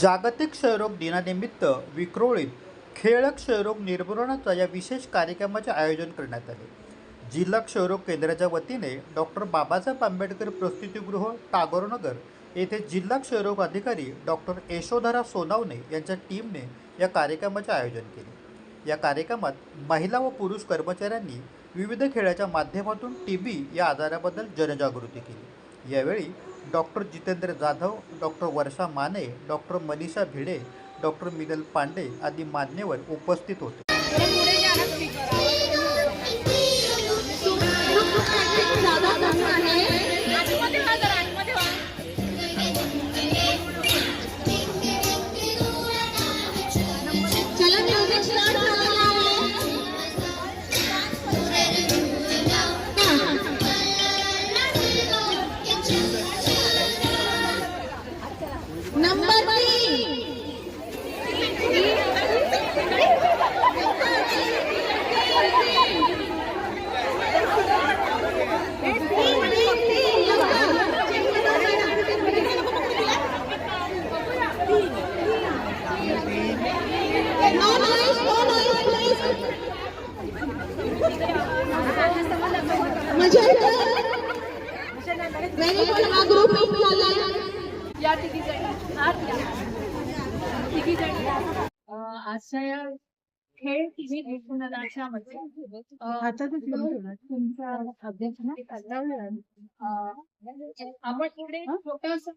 जागतिक क्षयरोग दिनानिमित्त विक्रोळीत खेळ क्षयरोग निर्मूलनाचा या विशेष कार्यक्रमाचे आयोजन करण्यात आले. जिल्हा क्षयरोग केंद्राच्या वतीने डॉक्टर बाबासाहेब आंबेडकर प्रस्तुतीगृह टागोरनगर येथे जिल्हा क्षयरोग अधिकारी डॉक्टर यशोधरा सोनावणे यांच्या टीमने या कार्यक्रमाचे आयोजन केले. या कार्यक्रमात महिला व पुरुष कर्मचाऱ्यांनी विविध खेळाच्या माध्यमातून टी बी या आजाराबद्दल जनजागृती केली. यावेळी doctor Jitendra Jadhav doctor Varsha Mane doctor Manisha Bhide doctor Minal Pande आदी मान्यवर उपस्थित होते. हा. या तिघी तिघी आजच्या या खेळ तुमच्या अध्यक्षाने अं, आपण पुढे छोटासा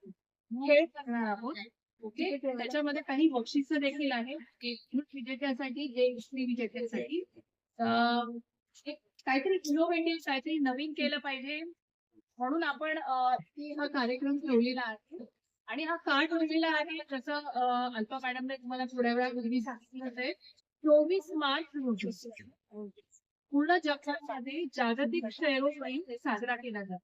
खेळ करणार आहोत. ओके? त्याच्यामध्ये काही बक्षिस देखील आहे एक विजेत्यासाठी जे विजेत्यासाठी काहीतरी इनोव्हेटिव्ह काहीतरी नवीन केलं पाहिजे. म्हणून आपण हा कार्यक्रम ठेवलेला आहे. आणि हा का ठेवलेला आहे जसं अल्पा मॅडमने तुम्हाला थोड्या वेळापूर्वी सांगितलं होते चोवीस मार्च रोजी पूर्ण जगामध्ये जागतिक क्षयरोग दिन साजरा केला जातो.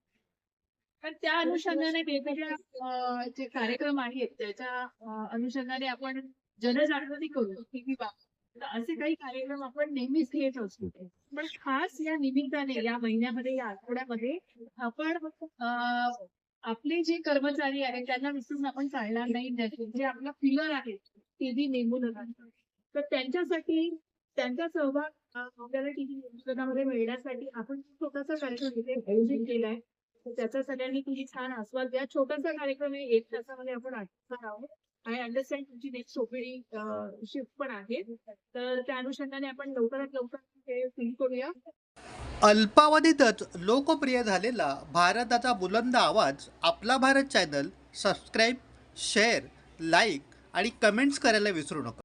पण त्या अनुषंगाने वेगवेगळ्या जे कार्यक्रम आहेत त्याच्या अनुषंगाने आपण जनजागृती करू. की बाबा असे काही कार्यक्रम आपण नेहमीच घेत असतो. पण खास या निमित्ताने या महिन्यामध्ये या आठवड्यामध्ये आपण आपले जे कर्मचारी आहेत त्यांना विसरून आपण चालणार नाही. जे आपला पिलर आहे ते बी नेमून तर त्यांच्यासाठी त्यांचा सहभाग आपल्याला टीव्ही पुस्तकामध्ये मिळण्यासाठी आपण छोटासा कार्यक्रम इथे आयोजित केलाय. त्याचा सगळ्यांनी तुम्ही छान आस्वाद द्या. छोटासा कार्यक्रम आहे एक तासामध्ये आपण आठवणार आहोत. आय अंडरस्टँड तुमची नेक्स्ट ओपीडी शिफ्ट पण आहे. तर त्या अनुषंगाने आपण लवकरात लवकर हे करूया. अल्पावधीतच लोकप्रिय झालेला भारताचा बुलंद आवाज आपला Bharat channel subscribe share like आणि कमेंट्स करायला विसरू नका.